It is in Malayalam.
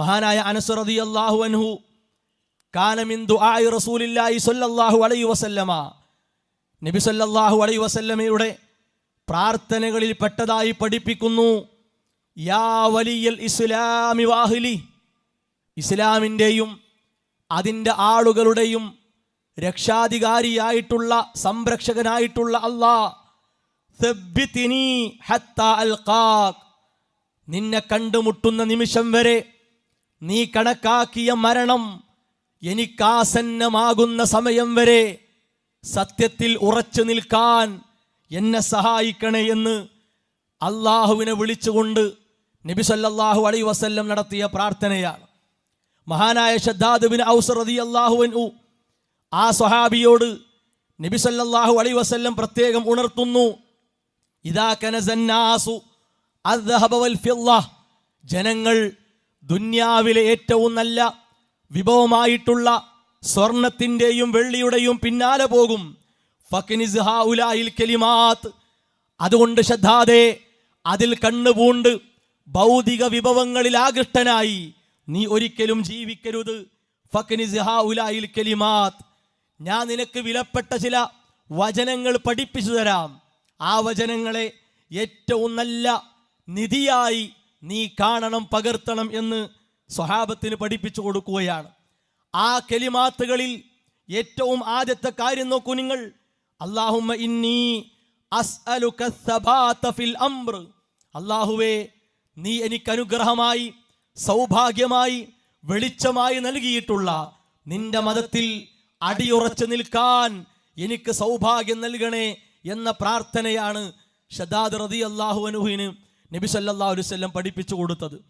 മഹാനായ അനസ് അള്ളാഹു അൻഹു കാനമിന്ദു ആയി റസൂലില്ലായി സൊല്ലാഹു അലൈഹി വസല്ലമ. നബി സല്ലല്ലാഹു അലൈഹി വസല്ലമയുടെ പ്രാർത്ഥനകളിൽ പെട്ടതായി പഠിപ്പിക്കുന്നു യാ വലിയൽ ഇസ്ലാമി വാഹിലി. ഇസ്ലാമിന്റെയും അതിന്റെ ആളുകളുടെയും രക്ഷാധികാരിയായിട്ടുള്ള സംരക്ഷകനായിട്ടുള്ള അള്ളാ നിന്നെ കണ്ടുമുട്ടുന്ന നിമിഷം വരെ നീ കണക്കാക്കിയ മരണം എനിക്കാസന്നമാകുന്ന സമയം വരെ സത്യത്തിൽ ഉറച്ചു നിൽക്കാൻ എന്നെ സഹായിക്കണേ എന്ന് അള്ളാഹുവിനെ വിളിച്ചുകൊണ്ട് നബി സല്ലല്ലാഹു അലൈഹി വസല്ലം നടത്തിയ പ്രാർത്ഥനയാണ്. മഹാനായ ഷദ്ദാദുബിൻ ഔസർ ഔസ് റളിയല്ലാഹു ഉ ആ സ്വഹാബിയോട് നബി സല്ലല്ലാഹു അലൈഹി വസല്ലം പ്രത്യേകം ഉണർത്തുന്നു. ഇതാ കനസന്നാസു ജനങ്ങൾ ദുന്യാവിലെ ഏറ്റവും നല്ല വിഭവമായിട്ടുള്ള സ്വർണത്തിന്റെയും വെള്ളിയുടെയും പിന്നാലെ പോകും. കലിമാത്ത്. അതുകൊണ്ട് ശ്രദ്ധാതെ അതിൽ കണ്ണുപൂണ്ട് ഭൗതിക വിഭവങ്ങളിൽ ആകൃഷ്ടനായി. നീ ഒരിക്കലും ജീവിക്കരുത്. കലിമാത്ത്. ഞാൻ നിനക്ക് വിലപ്പെട്ട ചില വചനങ്ങൾ പഠിപ്പിച്ചു തരാം. ആ വചനങ്ങളെ ഏറ്റവും നല്ല നിധിയായി നീ കാണണം പകർത്തണം എന്ന് സ്വഹാബത്തിന് പഠിപ്പിച്ചു കൊടുക്കുകയാണ്. ആ കെലിമാത്തുകളിൽ ഏറ്റവും ആദ്യത്തെ കാര്യം നോക്കൂ നിങ്ങൾ. ഇന്നി ഫിൽ അംർ. അള്ളാഹുവേ നീ എനിക്ക് അനുഗ്രഹമായി സൗഭാഗ്യമായി വെളിച്ചമായി നൽകിയിട്ടുള്ള നിന്റെ മതത്തിൽ അടിയുറച്ചു നിൽക്കാൻ എനിക്ക് സൗഭാഗ്യം നൽകണേ എന്ന പ്രാർത്ഥനയാണ് ഷദാദ് റതി അള്ളാഹു അനുഹിന് നബി സല്ലല്ലാഹു അലൈഹി വസല്ലം പഠിപ്പിച്ചു കൊടുത്തത്.